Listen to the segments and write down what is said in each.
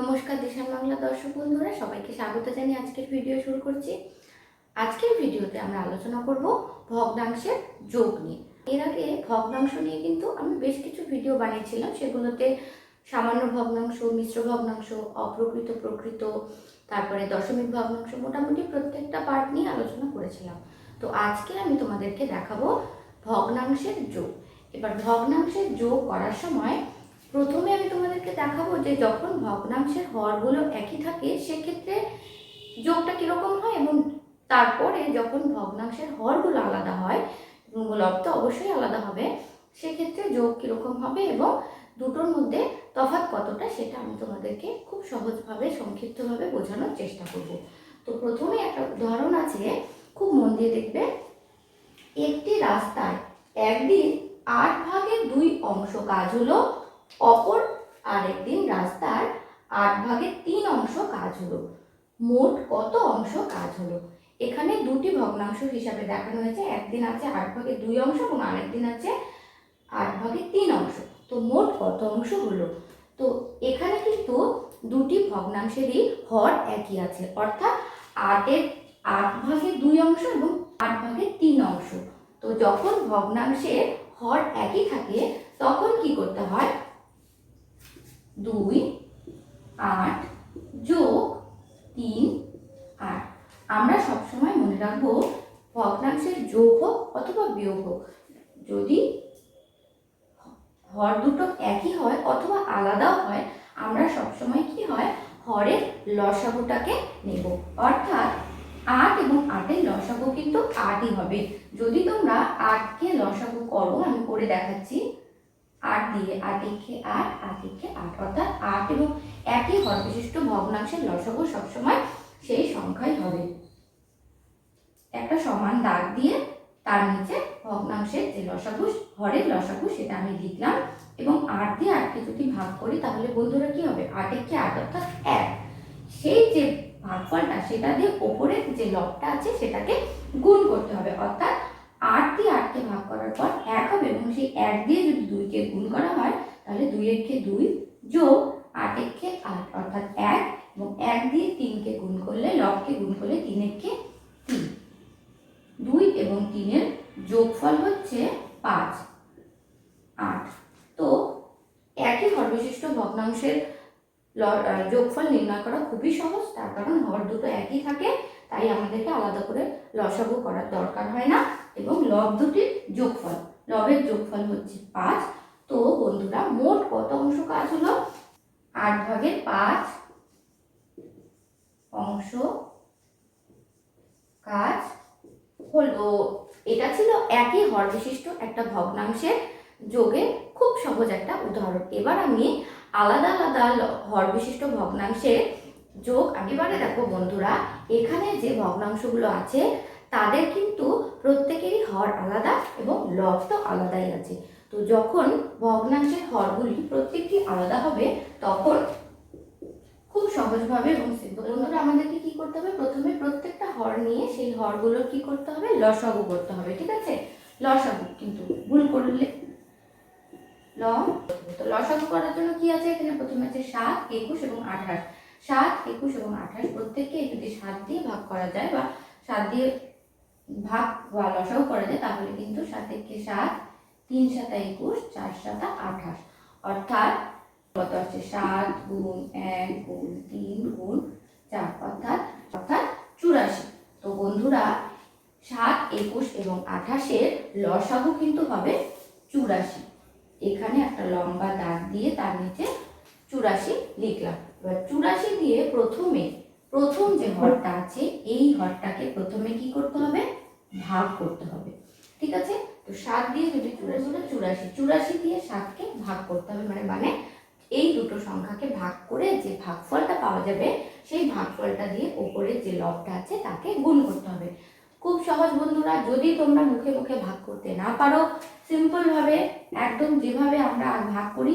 নমস্কার দেশান বাংলা দর্শক বন্ধুরা, সবাইকে স্বাগত জানিয়ে আজকের ভিডিও শুরু করছি। আজকের ভিডিওতে আমরা আলোচনা করব ভগ্নাংশের যোগ নিয়ে। এর আগে ভগ্নাংশ নিয়ে কিন্তু আমি বেশ কিছু ভিডিও বানিয়েছিলাম, সেগুলোতে সামান্য ভগ্নাংশ, মিশ্র ভগ্নাংশ, অপ্রকৃত প্রকৃত, তারপরে দশমিক ভগ্নাংশ, মোটামুটি প্রত্যেকটা পার্ট নিয়ে আলোচনা করেছিলাম। তো আজকে আমি তোমাদেরকে দেখাবো ভগ্নাংশের যোগ। এবার ভগ্নাংশের যোগ করার সময় প্রথমে আমি তোমাদেরকে দেখাবো যে যখন ভগ্নাংশের হরগুলো একই থাকে, সেক্ষেত্রে যোগটা কীরকম হয় এবং তারপরে যখন ভগ্নাংশের হরগুলো আলাদা হয় লব তো অবশ্যই আলাদা হবে, সেক্ষেত্রে যোগ কীরকম হবে এবং দুটোর মধ্যে তফাৎ কতটা সেটা আমি তোমাদেরকে খুব সহজভাবে, সংক্ষিপ্তভাবে বোঝানোর চেষ্টা করব। তো প্রথমে একটা উদাহরণ আছে, খুব মন দিয়ে দেখবে। একটি রাস্তায় একদিন আট ভাগের দুই অংশ কাজ হলো অপর আরেকদিন রাস্তার আট ভাগের তিন অংশ কাজ হলো। মোট কত অংশ কাজ হলো? এখানে দুটি ভগ্নাংশ হিসাবে দেখানো হয়েছে। একদিন আছে আট ভাগের দুই অংশ এবং আরেকদিন আছে আট ভাগের তিন অংশ। তো মোট কত অংশ হলো? তো এখানে কিন্তু দুটি ভগ্নাংশেরই হর একই আছে। অর্থাৎ আটের আট ভাগের দুই অংশ এবং আট ভাগের তিন অংশ। তো যখন ভগ্নাংশের হর একই থাকে, তখন কি করতে হয়? দুই আট যোগ তিন আট। আমরা সবসময় মনে রাখব ভগ্নাংশের যোগ হোক অথবা বিয়োগ হোক। যদি হর দুটো একই হয় অথবা আলাদাও হয়, আমরা সবসময় কি হয়, হরের লসাগুটাকে নেব। অর্থাৎ আট এবং আটের লসাগু কিন্তু আটই হবে। যদি তোমরা আটকে লসাগু করো, আমি করে দেখাচ্ছি। আট দিয়ে আট একে আট আট একে আট অর্থাৎ আট এবং একই হর ভগ্নাংশের লসাগু সবসময় সেই সংখ্যাই হবে। একটা সমান দাগ দিয়ে তার নিচে ভগ্নাংশের যে লসাগু হরের লসাগু সেটা আমি লিখলাম এবং আট দিয়ে আটকে যদি ভাগ করি তাহলে বন্ধুরা কি হবে? আট একে আট অর্থাৎ এক। সেই যে ভাগফলটা সেটা দিয়ে ওপরের যে লবটা আছে সেটাকে গুণ করতে হবে। অর্থাৎ ভাগ করার পর এক হবে এবং সেই এক দিয়ে যদি দুইকে গুণ করা হয়, তাহলে দুই একে দুই যোগ আট একে আট, অর্থাৎ এক, এবং এক দিয়ে তিনকে গুণ করলে, লবকে গুণ করলে তিন একে তিন। দুই এবং তিনের যোগফল হচ্ছে পাঁচ, আট। তো একই হরবিশিষ্ট ভগ্নাংশের যোগফল নির্ণয় করা খুবই সহজ, তার কারণ হর দুটো একই থাকে, তাই আমাদেরকে আলাদা করে লসাগু করার দরকার হয় না। এবং লব দুটির যোগফল। লবের যোগফল হচ্ছে পাঁচ। তো বন্ধুরা, মোট কত অংশ কাজ হলো? আট ভাগের পাঁচ অংশ কাজ হলো। এটা ছিল একই হর বিশিষ্ট একটা ভগ্নাংশের যোগের খুব সহজ একটা উদাহরণ। এবার আমি আলাদা আলাদা হর বিশিষ্ট ভগ্নাংশের যোগ আমি এবারে দেখো বন্ধুরা, এখানে যে ভগ্নাংশগুলো আছে, তাদের কিন্তু প্রত্যেকেরই হর আলাদা এবং লব তো আলাদাই আছে। তো যখন ভগ্নাংশের হরগুলি প্রত্যেকটি আলাদা হবে, তখন খুব সহজভাবে এবং বন্ধুরা আমাদেরকে কি করতে হবে? প্রথমে প্রত্যেকটা হর নিয়ে সেই হরগুলোর কি করতে হবে? লসাগু করতে হবে, ঠিক আছে? লসাগু, কিন্তু ভুল করলে ল। তো লসাগু করার জন্য কি আছে? এখানে প্রথমে আছে সাত, একুশ এবং আঠাশ। সাত, একুশ এবং আঠাশ প্রত্যেককে যদি সাত দিয়ে ভাগ করা যায় বা সাত দিয়ে ভাগ বা লসাও করা যায়, তাহলে কিন্তু সাত একে সাত, তিন সাতা একুশ, চার সাতা আঠাশ। অর্থাৎ কত আছে সাত গুণ এক গুণ তিন গুণ চার, অর্থাৎ অর্থাৎ চুরাশি। তো বন্ধুরা, সাত একুশ এবং আঠাশের লসাগু কিন্তু হবে চুরাশি। এখানে একটা লম্বা দাগ দিয়ে তার নিচে চুরাশি লিখলাম। এবার চুরাশি দিয়ে প্রথমে প্রথম যে হরটা আছে, এই হরটাকে প্রথমে কি করতে হবে? ভাগ করতে হবে। ঠিক আছে? তো সাত দিয়ে যদি চুরাশি হলো চুরাশি। চুরাশি দিয়ে সাতকে ভাগ করতে হবে মানে মানে এই দুটো সংখ্যাকে ভাগ করে যে ভাগফলটা পাওয়া যাবে, সেই ভাগফলটা দিয়ে ওপরে যে লবটা আছে, তাকে গুণ করতে হবে। খুব সহজ বন্ধুরা, যদি তোমরা মুখে মুখে ভাগ করতে না পারো, সিম্পলভাবে, একদম যেভাবে আমরা ভাগ করি,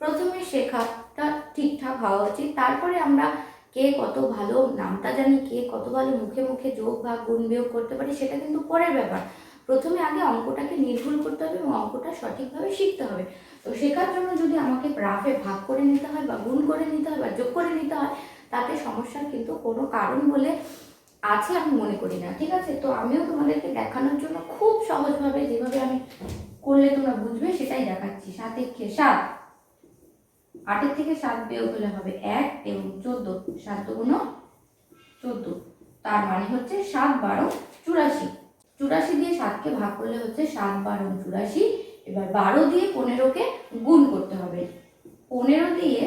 প্রথমে শেখাটা ঠিকঠাক হওয়া উচিত। তারপরে আমরা কে কত ভালো, নামটা জানি কে কত ভালো, মুখে মুখে যোগ, ভাগ, গুণ বিয়োগ করতে পারি, সেটা কিন্তু পরের ব্যাপার। প্রথমে আগে অঙ্কটাকে নির্ভুল করতে হবে এবং অঙ্কটা সঠিকভাবে শিখতে হবে। তো শেখার জন্য যদি আমাকে রাফে ভাগ করে নিতে হয় বা গুণ করে নিতে হয় বা যোগ করে নিতে হয়, তাতে সমস্যার কিন্তু কোনো কারণ বলে আছে আমি মনে করি না, ঠিক আছে? তো আমিও তোমাদেরকে দেখানোর জন্য খুব সহজভাবে যেভাবে আমি করলে তোমরা বুঝবে, সেটাই দেখাচ্ছি। সাত একে সাত। আটের থেকে সাত বিয়োগ হলে হবে এক এবং চোদ্দ। সাত দুগুণ চোদ্দ। তার মানে হচ্ছে সাত বারো চুরাশি। চুরাশি দিয়ে সাতকে ভাগ করলে হচ্ছে সাত বারো চুরাশি। এবার বারো দিয়ে পনেরোকে গুণ করতে হবে। পনেরো দিয়ে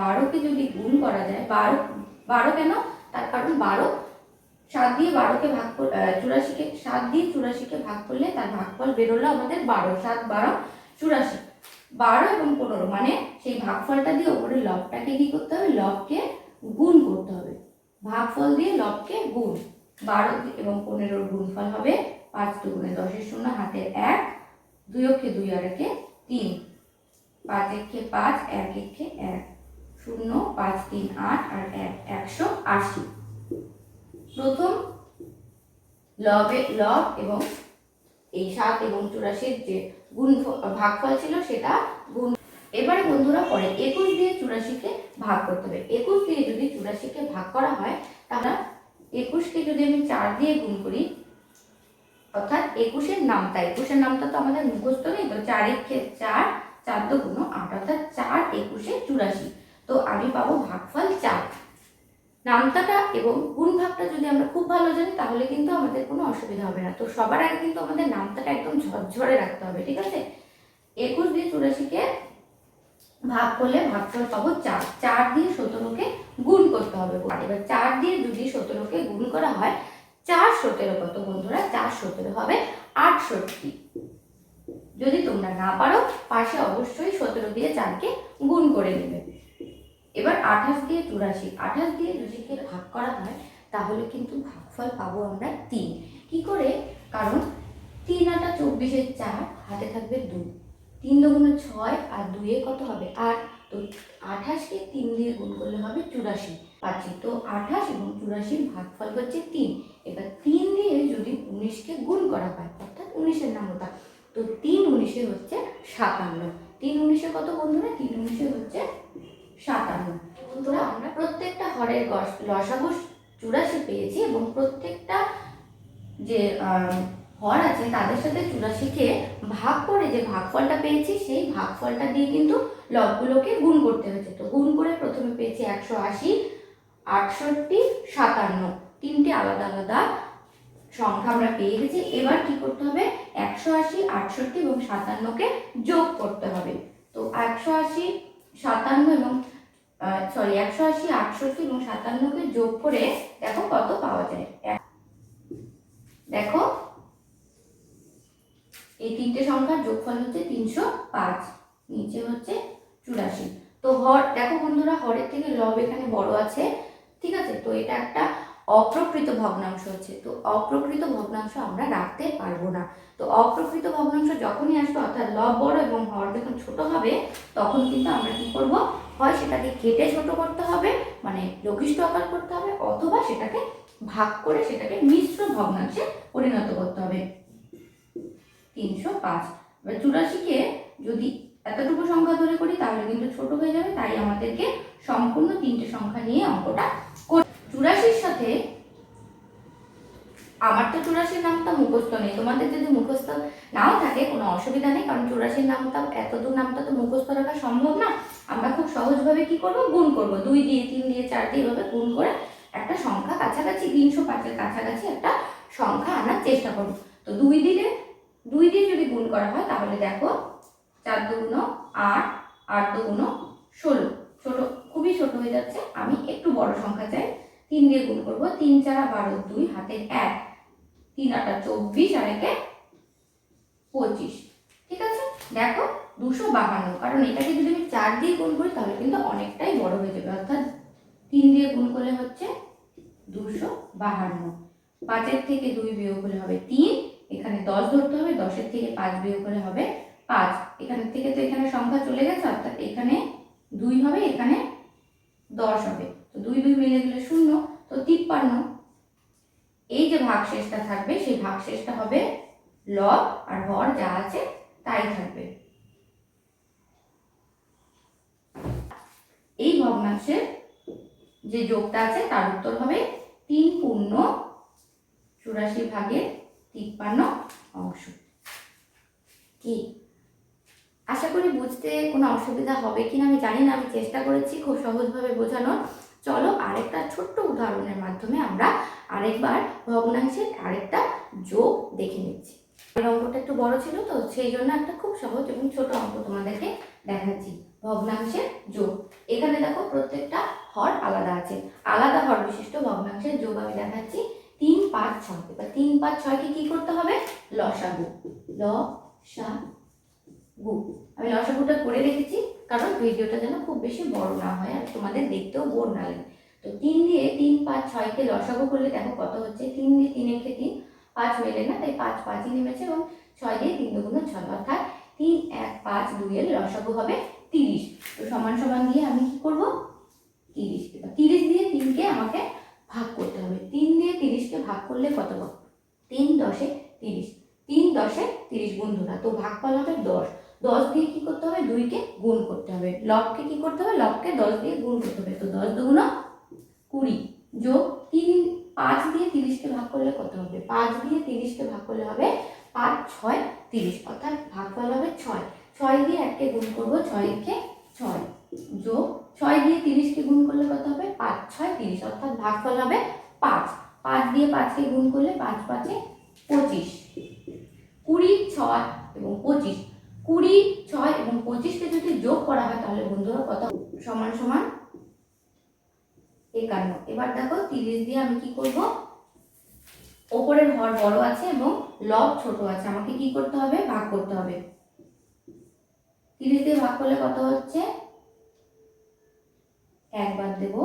বারোকে যদি গুণ করা যায়, বারো বারো কেন? তার কারণ বারো, সাত দিয়ে বারোকে ভাগ চুরাশিকে, সাত দিয়ে চুরাশিকে ভাগ করলে তার ভাগফল বেরোলো আমাদের বারো, সাত, বারো, চুরাশি। বারো এবং পনেরো মানে সেই ভাগফলটা দিয়ে ওপরে লবটাকে কি করতে হবে? লবকে গুণ করতে হবে। ভাগফল দিয়ে লবকে গুণ। বারো এবং পনেরোর গুণফল হবে পাঁচ দুগুণে দশের শূন্য, হাতের এক, দুই অক্ষে দুই আর একে তিন। পাঁচ একে পাঁচ, এক একে এক। শূন্য, পাঁচ, তিন, আট আর এক, একশো আশি। প্রথম লবে, লব এবং এই সাত এবং চুরাশির যে গুণ ভাগফল ছিল সেটা গুণ। এবারে বন্ধুরা পরে একুশ দিয়ে চুরাশিকে ভাগ করতে হবে। একুশ দিয়ে যদি চুরাশিকে ভাগ করা হয়, তাহলে একুশকে যদি আমি চার দিয়ে গুণ করি, অর্থাৎ একুশের নামটা একুশের নামটা তো আমাদের মুখস্থ নেই, তো চার একে চার চার দু গুণ আট, অর্থাৎ চার একুশে চুরাশি। তো আমি পাবো ভাগফল চার। নামতাটা এবং গুণ ভাগটা যদি আমরা খুব ভালো জানি, তাহলে কিন্তু আমাদের কোনো অসুবিধা হবে না। তো সবার আগে কিন্তু আমাদের নামতাটা একদম ঝরঝরে রাখতে হবে, ঠিক আছে? একুশ দিয়ে চুরাশিকে ভাগ করলে ভাগফল পাবো চার। চার দিয়ে সতেরোকে গুণ করতে হবে। এবার চার দিয়ে যদি সতেরোকে গুণ করা হয় চার সতেরো কত বন্ধুরা? চার সতেরো হবে আটষট্টি। যদি তোমরা না পারো, পাশে অবশ্যই সতেরো দিয়ে চারকে গুণ করে নেবে। এবার আঠাশ দিয়ে চুরাশি, আঠাশ দিয়ে দুশিকে ভাগ করা হয়, তাহলে কিন্তু ভাগফল পাবো আমরা তিন। কি করে? কারণ তিন আটা চব্বিশের চার, হাতে থাকবে দুই তিন দুগুণে ছয় আর দুয়ে কত হবে? আট। তো আঠাশকে তিন দিয়ে গুণ করলে হবে চুরাশি। পাচ্ছি। তো আঠাশ এবং চুরাশির ভাগফল হচ্ছে তিন। এবার তিন দিয়ে যদি উনিশকে গুণ করা হয়, অর্থাৎ উনিশের নামতা, তো তিন উনিশে হচ্ছে সাতান্ন। তিন উনিশে কত বন্ধুরা? তিন উনিশে হচ্ছে সাতান্ন। বন্ধুরা আমরা প্রত্যেকটা হরের লসাগু চুরাশি পেয়েছি এবং প্রত্যেকটা যে হর আছে তাদের সাথে চুরাশিকে ভাগ করে যে ভাগফলটা পেয়েছি সেই ভাগফলটা দিয়ে কিন্তু লবগুলোকে গুণ করতে হয়েছে। তো গুণ করে প্রথমে পেয়েছি একশো আশি, আটষট্টি, সাতান্ন। তিনটে আলাদা আলাদা সংখ্যা আমরা পেয়ে গেছি। এবার কি করতে হবে? একশো আশি, আটষট্টি এবং সাতান্নকে যোগ করতে হবে। তো একশো আশি সাতান্ন এবং সরি একশো আশি, আটষট্টি এবং সাতান্নকে যোগ করে দেখো কত পাওয়া যায়। দেখো, এই তিনটে সংখ্যার যোগফল হচ্ছে তিনশো পাঁচ, নিচে হচ্ছে চুরাশি। তো হর, দেখো বন্ধুরা, হরের থেকে লব এখানে বড় আছে, ঠিক আছে? তো এটা একটা অপ্রকৃত ভগ্নাংশ হচ্ছে। তো অপ্রকৃত ভগ্নাংশ আমরা রাখতে পারব না। তো অপ্রকৃত ভগ্নাংশ যখনই আসবে, অর্থাৎ লব বড় ছোট হবে, তখন কিন্তু আমরা কি করব? হয় সেটাকে কেটে ছোট করতে হবে মানে লঘিষ্ঠ আকার করতে হবে, অথবা সেটাকে ভাগ করে সেটাকে মিশ্র ভগ্নাংশে পরিণত করতে হবে। তিনশো পাঁচ। এবার চুরাশিকে যদি এতটুকু সংখ্যা ধরে করি, তাহলে কিন্তু ছোট হয়ে যাবে, তাই আমাদেরকে সম্পূর্ণ তিনটে সংখ্যা নিয়ে অঙ্কটা চুরাশির সাথে আমার তো চুরাশির নামটা মুখস্থ নেই। তোমাদের যদি মুখস্থ নাও থাকে, কোনো অসুবিধা নেই, কারণ চুরাশির নামটা এতদূর নামটা তো মুখস্থ রাখা সম্ভব না। আমরা খুব সহজভাবে কি করব? গুণ করব। দুই দিয়ে, তিন দিয়ে, চার দিয়ে এভাবে গুণ করে একটা সংখ্যা কাছাকাছি, তিনশো পাঁচের কাছাকাছি একটা সংখ্যা আনার চেষ্টা করব। তো দুই দিলে, দুই দিয়ে যদি গুণ করা হয়, তাহলে দেখো, চার দুগুণ আট আট দুগুণ ষোলো। ছোট খুবই ছোট হয়ে যাচ্ছে। আমি একটু বড় সংখ্যা চাই। তিন দিয়ে গুণ করব। তিন চারা বারো দুই, হাতের এক। তিন আটা চব্বিশ আর একে পঁচিশ। ঠিক আছে? দেখো, দুশো বাহান্ন। কারণ এটাকে যদি আমি চার দিয়ে গুণ করি, তাহলে কিন্তু অনেকটাই বড় হয়ে যাবে। অর্থাৎ তিন দিয়ে গুণ করলে হচ্ছে দুশো বাহান্ন। পাঁচের থেকে দুই বিয়োগ হলে হবে তিন। এখানে দশ ধরতে হবে, দশের থেকে পাঁচ বিয়োগ হলে হবে পাঁচ। এখান থেকে তো এখানে সংখ্যা চলে গেছে, অর্থাৎ এখানে দুই হবে, এখানে দশ হবে। তো দুই দুই মিলে গেলে শূন্য। তো তিপ্পান্ন এই যে ভাগশেষটা থাকবে, সেই ভাগশেষটা হবে লব আর হর যা আছে তাই থাকবে। এই ভগ্নাংশের যে যোগটা আছে, তার উত্তর হবে তিন পূর্ণ চুরাশি ভাগের তিপ্পান্ন অংশ। কি? আশা করি বুঝতে কোনো অসুবিধা হবে কিনা, আমি জানি না, আমি চেষ্টা করেছি খুব সহজভাবে বোঝানোর। চলো আরেকটা ছোট্ট উদাহরণের মাধ্যমে আমরা আরেকবার ভগ্নাংশের আরেকটা যোগ দেখে নিচ্ছি। এই অঙ্কটা একটু বড় ছিল তো, সেই জন্য একটা খুব সহজ এবং ছোট অঙ্ক তোমাদেরকে দেখাচ্ছি। ভগ্নাংশের যোগ। এখানে দেখো প্রত্যেকটা হর আলাদা আছে। আলাদা হর বিশিষ্ট ভগ্নাংশের যোগ আমি দেখাচ্ছি তিন পাঁচ ছয়। এবার তিন পাঁচ ছয়কে কি করতে হবে? লসাগু। ল সা গু আমি লসাগুটা করে রেখেছি, কারণ ভিডিওটা যেন খুব বেশি বড় না হয় আর তোমাদের দেখতেও বোর না লাগে। তো তিন দিয়ে তিন পাঁচ ছয়কে লসাগু করলে দেখো কত হচ্ছে? তিন দিয়ে তিন একে তিন, পাঁচ মেলে না, তাই পাঁচ পাঁচই নেমেছে এবং ছয় দিয়ে তিন দুগুণ ছয়, অর্থাৎ তিন, এক, পাঁচ, দুইয়ের লসাগু হবে তিরিশ। তো সমান সমান দিয়ে আমি কি করব? তিরিশ। তিরিশ দিয়ে তিনকে আমাকে ভাগ করতে হবে। তিন দিয়ে তিরিশকে ভাগ করলে কত পাবো তিন দশে তিরিশ। তিন দশে তিরিশ বন্ধুরা তো ভাগফল হবে দশ। দশ দিয়ে কি করতে হবে? দুইকে গুণ করতে হবে। লবকে কি করতে হবে? লবকে দশ দিয়ে গুণ করতে হবে। তো দশ দুগুণ কুড়ি যোগ তিন, পাঁচ দিয়ে তিরিশকে ভাগ করলে কত হবে? পাঁচ দিয়ে তিরিশকে ভাগ করলে হবে পাঁচ, ছয়, তিরিশ। অর্থাৎ ভাগফল হবে ছয়। ছয় দিয়ে এককে গুণ করব ছয়কে ছয়। যোগ ছয় দিয়ে তিরিশকে গুণ করলে কত হবে? পাঁচ, ছয়, তিরিশ। অর্থাৎ ভাগফল হবে পাঁচ। পাঁচ দিয়ে পাঁচকে গুণ করলে পাঁচ পাঁচে পঁচিশ। কুড়ি, ছয় এবং পঁচিশ। কুড়ি, ছয় এবং পঁচিশকে যদি যোগ করা হয় তাহলে বন্ধুরা কত? সমান সমান একান্ন এবার দেখো, তিরিশ দিয়ে আমি কি করব? ওপরের হর বড় আছে এবং লব ছোট আছে। আমাকে কি করতে হবে? ভাগ করতে হবে। তিরিশ দিয়ে ভাগ করলে কত হচ্ছে? একবার দেব।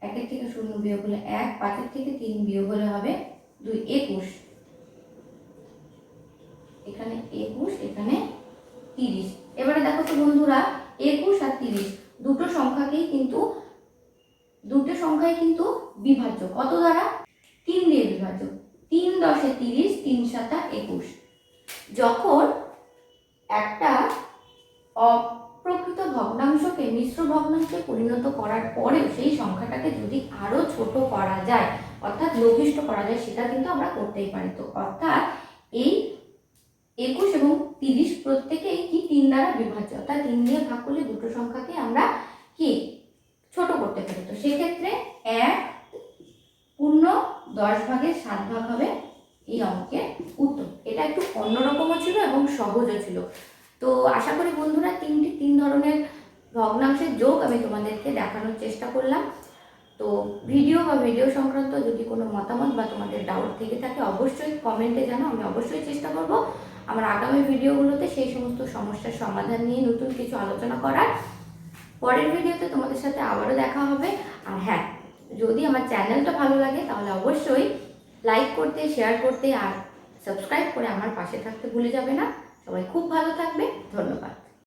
একের থেকে শূন্য বিয়োগ হলে এক, পাঁচের থেকে তিন বিয়োগ হলে হবে দুই, একুশ। এখানে একুশ, এখানে তিরিশ। এবারে দেখো তো বন্ধুরা, একুশ আর তিরিশ। দুটো সংখ্যাকেই কিন্তু, দুটো সংখ্যাই কিন্তু বিভাজ্য। কত দ্বারা? তিন দিয়ে বিভাজ্য। তিন দশে তিরিশ, তিন সাতা একুশ। যখন একটা অপ্রকৃত ভগ্নাংশকে, মিশ্র ভগ্নাংশে পরিণত করার পরেও সেই সংখ্যাটাকে যদি আরও ছোট করা যায়, অর্থাৎ লঘিষ্ঠ করা যায়, সেটা কিন্তু আমরা করতেই পারি। তো অর্থাৎ এই একুশ এবং তিরিশ প্রত্যেকেই কি তিন দ্বারা বিভাজ্য? অর্থাৎ তিন দিয়ে ভাগ করলে দুটো সংখ্যাকে আমরা কি? ছোট করতে পারি। তো সেক্ষেত্রে এক পূর্ণ দশ ভাগের সাত ভাগ হবে এই অঙ্কের উত্তর। এটা একটু অন্যরকমও ছিল এবং সহজও ছিল। তো আশা করি বন্ধুরা তিনটি তিন ধরনের ভগ্নাংশের যোগ আমি তোমাদেরকে দেখানোর চেষ্টা করলাম। তো ভিডিও বা ভিডিও সংক্রান্ত যদি কোনো মতামত বা তোমাদের ডাউট থেকে থাকে, অবশ্যই কমেন্টে জানো আমি অবশ্যই চেষ্টা করব আমার আগামী ভিডিওগুলোতে সেই সমস্ত সমস্যার সমাধান নিয়ে নতুন কিছু আলোচনা করার পরের ভিডিওতে তোমাদের সাথে আবারও দেখা হবে। আর হ্যাঁ যদি আমার চ্যানেলটা ভালো লাগে তাহলে অবশ্যই লাইক করতে, শেয়ার করতে আর সাবস্ক্রাইব করে আমার পাশে থাকতে ভুলে যাবে না। সবাই খুব ভালো থাকবে। ধন্যবাদ।